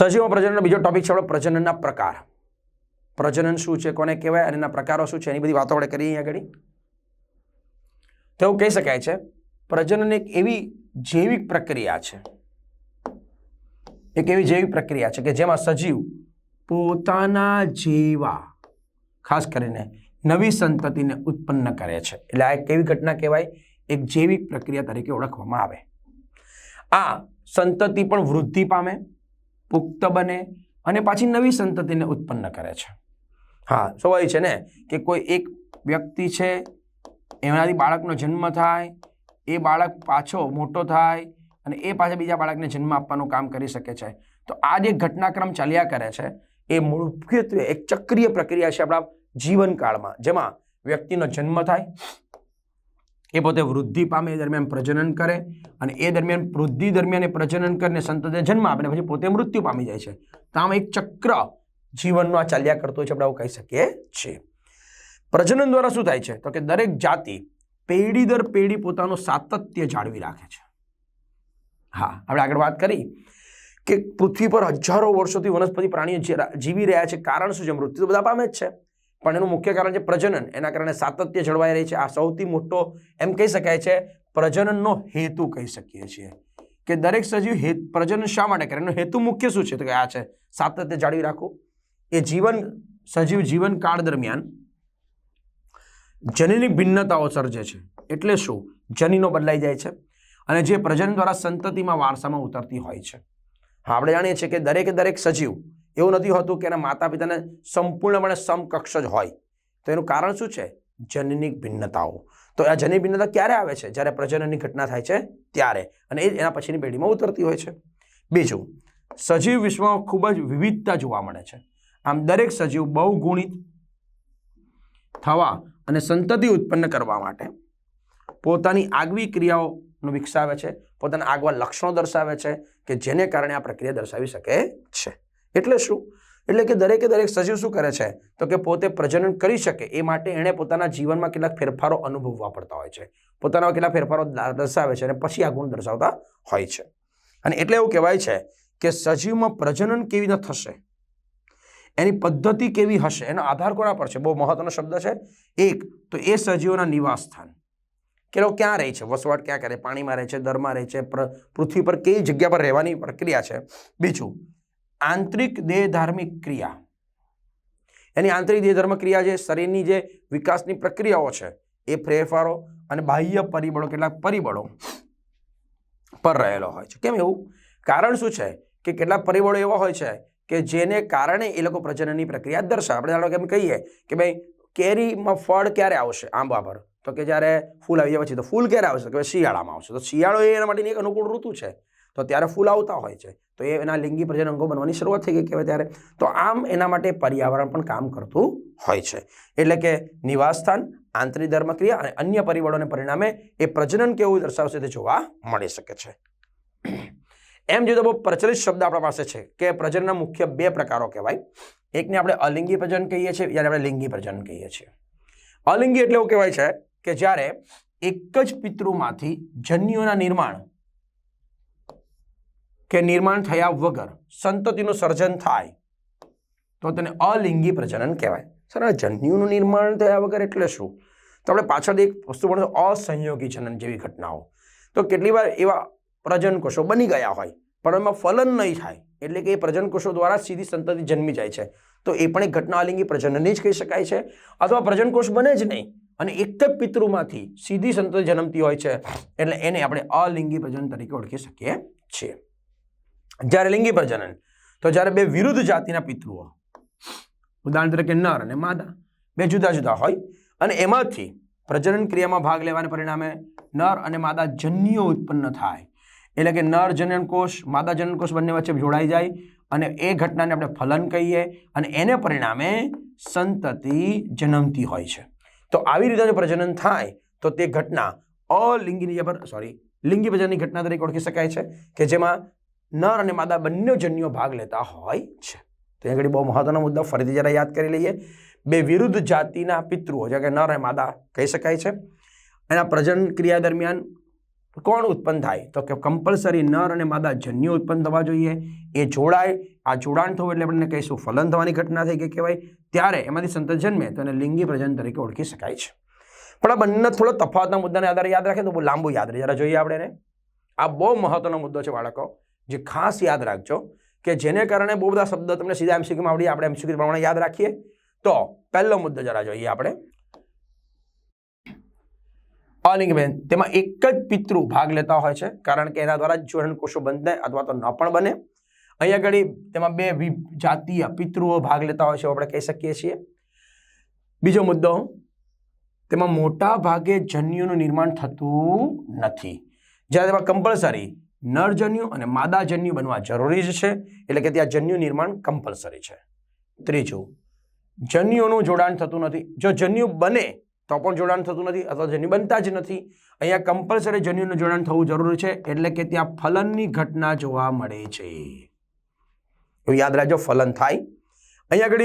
સજીવમાં પ્રજનનનો બીજો ટોપિક છે આપણો પ્રજનનના પ્રકાર. પ્રજનન શું છે, કોને કહેવાય અને એના પ્રકારો શું છે, એની બધી વાતો આપણે કરીએ આગળ. તો એવું કહી શકાય છે, પ્રજનન એક એવી જૈવિક પ્રક્રિયા છે. એક એવી જૈવિક પ્રક્રિયા છે કે જેમાં સજીવ પોતાના જેવા, ખાસ કરીને નવી સંતતિને ઉત્પન્ન કરે છે. એટલે આ એક કેવી ઘટના કહેવાય? એક જૈવિક પ્રક્રિયા તરીકે ઓળખવામાં આવે. આ સંતતિ પણ વૃદ્ધિ પામે પુખ્ત બને અને પાછી નવી સંતતિને ઉત્પન્ન કરે છે. હા સ્વાભાવિક છે ને કે કોઈ એક વ્યક્તિ છે એમનાથી બાળકનો જન્મ થાય, એ બાળક પાછો મોટો થાય અને એ પાછા બીજા બાળકને જન્મ આપવાનું કામ કરી શકે છે. તો આ જે ઘટનાક્રમ ચાલ્યા કરે છે, એ મુખ્યત્વે એક ચક્રીય પ્રક્રિયા છે આપણા જીવનકાળમાં, જેમાં વ્યક્તિનો જન્મ થાય એ પોતે વૃદ્ધિ પામે એ દરમિયાન પ્રજનન કરે અને એ દરમિયાન વૃદ્ધિ દરમિયાન એ પ્રજનન કરીને સંતતિને જન્મ આપે પછી પોતે મૃત્યુ પામી જાય છે. તો આમ એક ચક્ર જીવનનો આ ચાલ્યા કરતો છે આપણે આવું કહી શકીએ છીએ. પ્રજનન દ્વારા શું થાય છે? તો કે દરેક જાતિ પેઢી દર પેઢી પોતાનું સાતત્ય જાળવી રાખે છે. હા, આપણે આગળ વાત કરી કે પૃથ્વી પર હજારો વર્ષોથી વનસ્પતિ પ્રાણીઓ જીવી રહ્યા છે. કારણ શું છે? મૃત્યુ તો બધા પામે જ છે. પણ એનું મુખ્ય કારણ છે પ્રજનન. એના કારણે સાતત્ય જળવાઈ રહી છે. આ સૌથી મોટો એમ કહી શકાય છે, પ્રજનનનો હેતુ કહી શકીએ છીએ. કે દરેક સજીવ હે, પ્રજનન શા માટે કરે? એનો હેતુ મુખ્ય શું છે? તો કે આ છે, સાતત્ય જાળવી રાખવું એ જીવન, સજીવ જીવનકાળ દરમિયાન જનીની ભિન્નતાઓ સર્જે છે. એટલે શું? જનીનો બદલાઈ જાય છે અને જે પ્રજનન દ્વારા સંતતિમાં વારસામાં ઉતરતી હોય છે. હા, આપણે જાણીએ છીએ કે દરેકે દરેક સજીવ એવું નથી હોતું કે એના માતા પિતાને સંપૂર્ણપણે સમકક્ષ જ હોય. તો એનું કારણ શું છે? જનનિક ભિન્નતાઓ. તો આ જનની ભિન્નતા ક્યારે આવે છે? જ્યારે પ્રજનનની ઘટના થાય છે ત્યારે. અને એ એના પછીની પેઢીમાં ઉતરતી હોય છે. બીજું, સજીવ વિશ્વમાં ખૂબ જ વિવિધતા જોવા મળે છે. આમ દરેક સજીવ બહુગુણિત થવા અને સંતતિ ઉત્પન્ન કરવા માટે પોતાની આગવી ક્રિયાઓનું વિકસાવે છે. પોતાના આગવા લક્ષણો દર્શાવે છે કે જેને કારણે આ પ્રક્રિયા દર્શાવી શકે છે. એટલે શું? એટલે કે દરેકે દરેક સજીવ શું કરે છે? તો કે પોતે પ્રજનન કરી શકે એ માટે એણે પોતાના જીવનમાં કેટલાક ફેરફારો અનુભવવા પડતા હોય છે. પોતાના કેટલાક ફેરફારો દર્શાવે છે અને પછી આ ગુણ દર્શાવતા હોય છે. અને એટલે એવું કહેવાય છે કે સજીવમાં પ્રજનન કેવી રીતે થશે? એની પદ્ધતિ કેવી હશે? એનો આધાર કોના પર છે? બહુ મહત્વનો શબ્દ છે. એક, તો એ સજીવોના નિવાસ સ્થાન. કે લોકો ક્યાં રહે છે? વસવાટ ક્યાં કરે? પાણીમાં રહે છે, દરમાં રહે છે પૃથ્વી પર કઈ જગ્યા પર રહેવાની પ્રક્રિયા છે? બીજું આંતરિક દેહ ધાર્મિક ક્રિયા. એની આંતરિક દેહ ધર્મ ક્રિયા જે શરીરની જે વિકાસની પ્રક્રિયાઓ છે, એ ફેરફારો અને બાહ્ય પરિબળો, કેટલાક પરિબળો પર રહેલો હોય છે. કેમ એવું? કારણ શું છે કે કેટલાક પરિબળો એવા હોય છે કે જેને કારણે એ લોકો પ્રજનનની પ્રક્રિયા દર્શાવે. આપણે જાણો કે એમ કહીએ કે ભાઈ, કેરીમાં ફળ ક્યારે આવશે? આંબા પર તો કે જ્યારે ફૂલ આવી જાય પછી તો ફૂલ ક્યારે આવશે? કે શિયાળામાં આવશે. તો શિયાળો એના માટેની એક અનુકૂળ ઋતુ છે. તો ત્યારે ફૂલ આવતા હોય છે. તો એ એના લિંગી પ્રજન અંગો બનવાની શરૂઆત થઈ ગઈ કહેવાય ત્યારે. તો આમ એના માટે પર્યાવરણ પણ કામ કરતું હોય છે. એટલે કે નિવાસસ્થાન, આંતરિક ધર્મક્રિયા અને અન્ય પરિબળોને પરિણામે એ પ્રજનન કેવું દર્શાવશે તે જોવા મળી શકે છે. એમ જોઈએ તો બહુ પ્રચલિત શબ્દ આપણા પાસે છે કે પ્રજનના મુખ્ય બે પ્રકારો કહેવાય. એકને આપણે અલિંગી પ્રજનન કહીએ છીએ જ્યારે આપણે લિંગી પ્રજનન કહીએ છીએ. અલિંગી એટલે એવું કહેવાય છે કે જ્યારે એક જ પિતૃમાંથી જન્યુઓના નિર્માણ કે નિર્માણ થયા વગર સંતતિનું સર્જન થાય. તો તેને અલિંગી પ્રજનન કહેવાય. સર, આ જન્યુનું નિર્માણ થયા વગર એટલે શું? તો આપણે પાછળ એક વસ્તુ પણ અસંયોગી જનન જેવી ઘટનાઓ. તો કેટલી વાર એવા પ્રજન કોષો બની ગયા હોય, પણ એમાં ફલન નહીં થાય. એટલે કે એ પ્રજન કોષો દ્વારા સીધી સંતતિ જન્મી જાય છે. તો એ પણ એક ઘટના અલિંગી પ્રજનનની જ કહી શકાય છે. અથવા પ્રજન કોષ બને જ નહીં, અને એક જ પિતૃમાંથી સીધી સંતતિ જન્મતી હોય છે. એટલે એને આપણે અલિંગી પ્રજનન તરીકે ઓળખી શકીએ છીએ. જ્યારે લિંગી પ્રજનન, તો જ્યારે બે વિરુદ્ધ જાતિના પિતૃઓ ઉદાહરણ તરીકે નર અને માદા, બે જુદા જુદા હોય. અને એમાંથી પ્રજનન ક્રિયામાં ભાગ લેવાને પરિણામે નર અને માદા જન્યો ઉત્પન્ન થાય. એટલે કે નર જનનકોષ માદા જનનકોષ બંને વચ્ચે જોડાઈ જાય અને એ ઘટનાને આપણે ફલન કહીએ અને એને પરિણામે સંતતિ જન્મતી હોય છે. તો આવી રીતે જો પ્રજનન થાય, તો તે ઘટના અલિંગીની પર સોરી લિંગી પ્રજનનની ઘટના તરીકે ઓળખી શકાય છે કે જેમાં નર અને માદા બંને જન્યો ભાગ લેતા હોય છે. તો એ ઘડી બહુ મહત્વનો મુદ્દો ફરીથી જરા યાદ કરી લઈએ. બે વિરુદ્ધ જાતિના પિતૃઓ જે કે નર અને માદા કહી શકાય છે. એના પ્રજનન ક્રિયા દરમિયાન કોણ ઉત્પન્ન થાય? તો કે કમ્પલસરી નર અને માદા જન્યુ ઉત્પન્ન થવા જોઈએ. એ જોડાય, આ જોડાણ થવું એટલે આપણને કહીશું ફલન થવાની ઘટના થઈ કે કહેવાય. ત્યારે એમાંથી સંતત જન્મે તો એને લિંગી પ્રજન તરીકે ઓળખી શકાય છે. પણ આ બંને થોડો તફાવતના મુદ્દાને આધારે યાદ રાખે તો બહુ લાંબુ યાદ રહે. જરા જોઈએ આપણે એને. આ બહુ મહત્વનો મુદ્દો છે બાળકો. જે ખાસ યાદ રાખજો કે જેને કારણે બહુ બધા શબ્દો તમને સીધા એમસીક્યુમાં આવડી, આપણે એમસીક્યુ પ્રમાણે યાદ રાખીએ. તો પહેલો મુદ્દો જરા જોઈએ આપણે. અલિંગબેન, તેમાં એક જ પિતૃ ભાગ લેતા હોય છે, કારણ કે એના દ્વારા જ જોડણ કોષો બનતા અથવા તો ન પણ બને. અહીંયા આગળ તેમાં બે જાતીય પિતૃઓ ભાગ લેતા હોય છે આપણે કહી શકીએ છીએ. બીજો મુદ્દો, તેમાં મોટા ભાગે જન્યુનું નિર્માણ થતું નથી. જ્યારે તેમાં કમ્પલસરી નરજન્યુ અને માદાજન્યુ બનવા જરૂરી જ છે. એટલે કે ત્યાં જન્યુ નિર્માણ કમ્પલસરી છે. ત્રીજું જન્યુઓનું જોડાણ થતું નથી. જો જન્યુ બને, તો પણ જોડાણ થતું નથી અથવા જન્યુ બનતા જ નથી. અહીંયા કમ્પલસરી જન્યુનું જોડાણ થવું જરૂરી છે. એટલે કે ત્યાં ફલનની ઘટના જોવા મળે છે. તો યાદ રાખજો, ફલન થાય. અહીંયા આગળ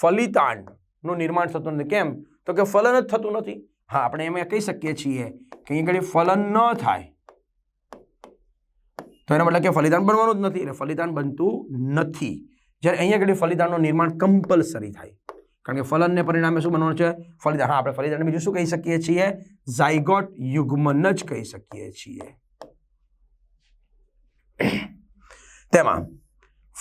ફલિતાંડનું નિર્માણ થતું નથી. કેમ? તો કે ફલન જ થતું નથી. હા, આપણે એમ કહી શકીએ છીએ કે અહીંયા આગળ ફલન ન થાય. તો એના મતલબ કે ફલિદાન બનવાનું જ નથી એટલે ફલિદાન બનતું નથી. જ્યારે અહીંયા આગળ ફલિદાનનું નિર્માણ કમ્પલસરી થાય. કારણ કે ફલનને પરિણામે શું બનવાનું છે? ફલિદાન હા, આપણે ફલિદાન બીજું શું કહી શકીએ છીએ? ઝાયગોટ યુગ્મન જ કહી શકીએ છીએ. તેમાં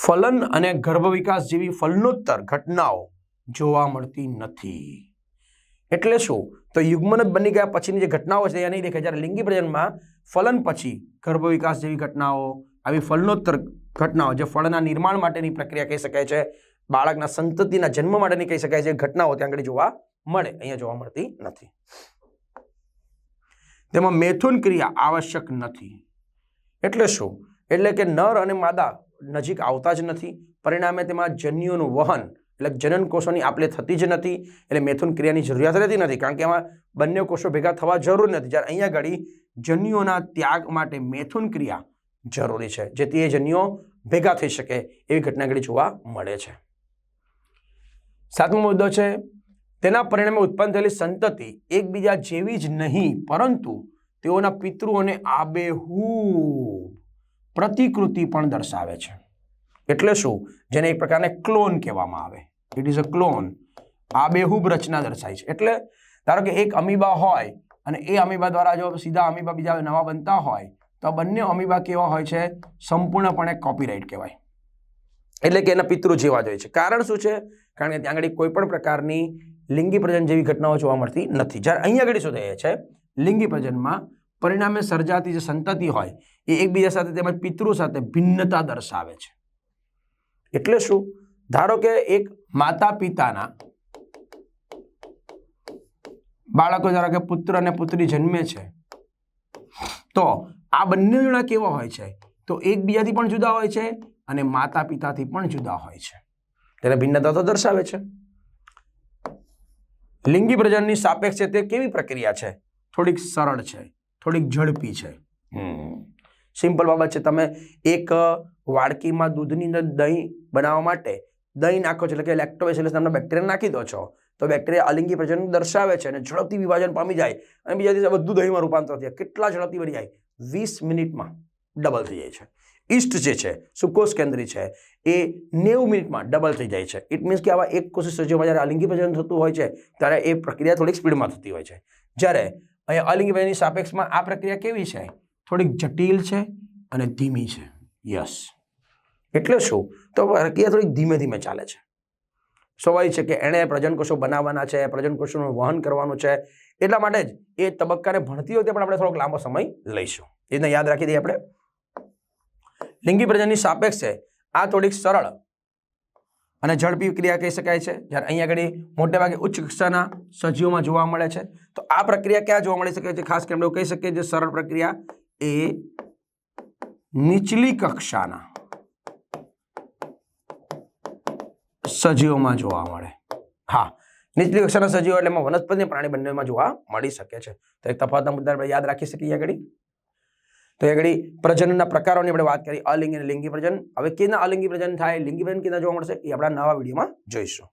ફલન અને ગર્ભ વિકાસ જેવી ફલનોત્તર ઘટનાઓ જોવા મળતી નથી. એટલે શું? તો યુગ્મન બની ગયા પછીની જે ઘટનાઓ છે, એ નહીં દેખાય. જ્યારે લિંગી પ્રજનનમાં ફલન પછી ગર્ભ વિકાસ જેવી ઘટનાઓ, આવી ફલનોત્તર ઘટનાઓ જે ફળના નિર્માણ માટેની પ્રક્રિયા કહી શકાય છે, બાળકના સંતતિના જન્મ માટેની કહી શકાય છે ઘટનાઓ ત્યાં આગળ જોવા મળે, અહીંયા જોવા મળતી નથી. તેમાં મેથુન ક્રિયા આવશ્યક નથી. એટલે શું? એટલે કે નર અને માદા નજીક આવતા જ નથી. પરિણામે તેમાં જન્યુઓનું વહન, એટલે જનન કોષોની આપલે થતી જ નથી. એટલે મેથુન ક્રિયાની જરૂરિયાત રહેતી નથી. કારણ કે એમાં બંને કોષો ભેગા થવા જરૂર નથી. જ્યારે અહીંયા ઘડી જન્યુઓના ત્યાગ માટે મેથુન ક્રિયા જરૂરી છે, જેથી એ જન્યુઓ ભેગા થઈ શકે એવી ઘટના ઘડી જોવા મળે છે. સાતમો મુદ્દો છે, તેના પરિણામે ઉત્પન્ન થયેલી સંતતિ એકબીજા જેવી જ નહીં, પરંતુ તેઓના પિતૃઓને આબેહૂબ પ્રતિકૃતિ પણ દર્શાવે છે. એટલે શું? જેને એક પ્રકારને ક્લોન કહેવામાં આવે. ઇટ ઇઝ અ ક્લોન આબેહૂબ રચના દર્શાય છે. એટલે ધારો કે એક અમીબા હોય અને એ અમીબા દ્વારા જો સીધા અમીબા બીજા નવા બનતા હોય, તો બંને અમીબા કેવા હોય છે? સંપૂર્ણપણે કોપીરાઇટ કહેવાય. એટલે કે એના પિતૃ જેવા જ હોય છે. કારણ શું છે? કારણ કે ત્યાં આગળ કોઈ પણ પ્રકારની લિંગી પ્રજન જેવી ઘટનાઓ જોવા મળતી નથી. જ્યારે અહીંયા આગળ શું થાય છે? લિંગી પ્રજનમાં પરિણામે સર્જાતી જે સંતતિ હોય, એ એકબીજા સાથે તેમજ પિતૃ સાથે ભિન્નતા દર્શાવે છે. એટલે શું? ધારો કે એક માતા પિતાના બાળકો ધારો કે પુત્ર અને પુત્રી જન્મે છે, તો આ બંને જણા કેવા હોય છે? તો એકબીજાથી પણ જુદા હોય છે અને માતા પિતાથી પણ જુદા હોય છે. તેને ભિન્નતા તો દર્શાવે છે. લિંગી પ્રજનની સાપેક્ષ છે તે કેવી પ્રક્રિયા છે? થોડીક સરળ છે, થોડીક ઝડપી છે. સિમ્પલ બાબત છે, તમે એક વાડકીમાં દૂધની અંદર દહીં બનાવવા માટે દહીં નાખો છો, એટલે કે લેક્ટોવેસિલસ નામના બેક્ટેરિયા નાખી દો છો. તો બેક્ટેરિયા અલિંગી પ્રજનન દર્શાવે છે અને ઝડપથી વિભાજન પામી જાય અને બીજા દિવસે બધું દહીંમાં રૂપાંતર થાય. કેટલા ઝડપથી બની જાય? વીસ મિનિટમાં ડબલ થઈ જાય છે. ઈસ્ટ જે છે સુકોષ કેન્દ્રી છે, એ નેવું મિનિટમાં ડબલ થઈ જાય છે. ઇટ મીન્સ કે આવા એક કોશિશ સજીવમાં જ્યારે અલિંગી પ્રજનન થતું હોય છે, ત્યારે એ પ્રક્રિયા થોડીક સ્પીડમાં થતી હોય છે. જ્યારે અહીંયા અલિંગી પ્રજનની સાપેક્ષમાં આ પ્રક્રિયા કેવી છે? થોડીક જટિલ છે અને ધીમી છે. યસ એટલે શું? તો પ્રક્રિયા થોડીક ધીમે ધીમે ચાલે છે. સ્વાભાવિક છે કે એણે પ્રજનકોષો બનાવવાના છે, પ્રજનકોષોનું વહન કરવાનું છે. એટલા માટે જ એ તબક્કાને ભણતી વખતે પણ આપણે થોડોક લાંબો સમય લઈશું. એને યાદ રાખી દઈએ આપણે. લિંગી પ્રજનની સાપેક્ષ છે આ થોડીક સરળ અને ઝડપી ક્રિયા કહી શકાય છે. જ્યારે અહીંયા આગળ મોટે ભાગે ઉચ્ચ કક્ષાના સજીવોમાં જોવા મળે છે. તો આ પ્રક્રિયા ક્યાં જોવા મળી શકે છે? ખાસ કરીને કહી શકીએ જે સરળ પ્રક્રિયા એ નીચલી કક્ષાના સજીવોમાં જોવા મળે. હા, નીચલી કક્ષાના સજીવો એટલે એમાં વનસ્પતિ પ્રાણી બંનેમાં જોવા મળી શકે છે. તો એક તફાવતના મુદ્દા આપણે યાદ રાખી શકીએ આગળ. તો આગળ પ્રજનનના પ્રકારોની આપણે વાત કરી, અલિંગી અને લિંગી પ્રજનન. હવે કેના અલિંગી પ્રજનન થાય, લિંગી પ્રજનન કેના જોવા મળશે એ આપણા નવા વિડીયોમાં જોઈશું.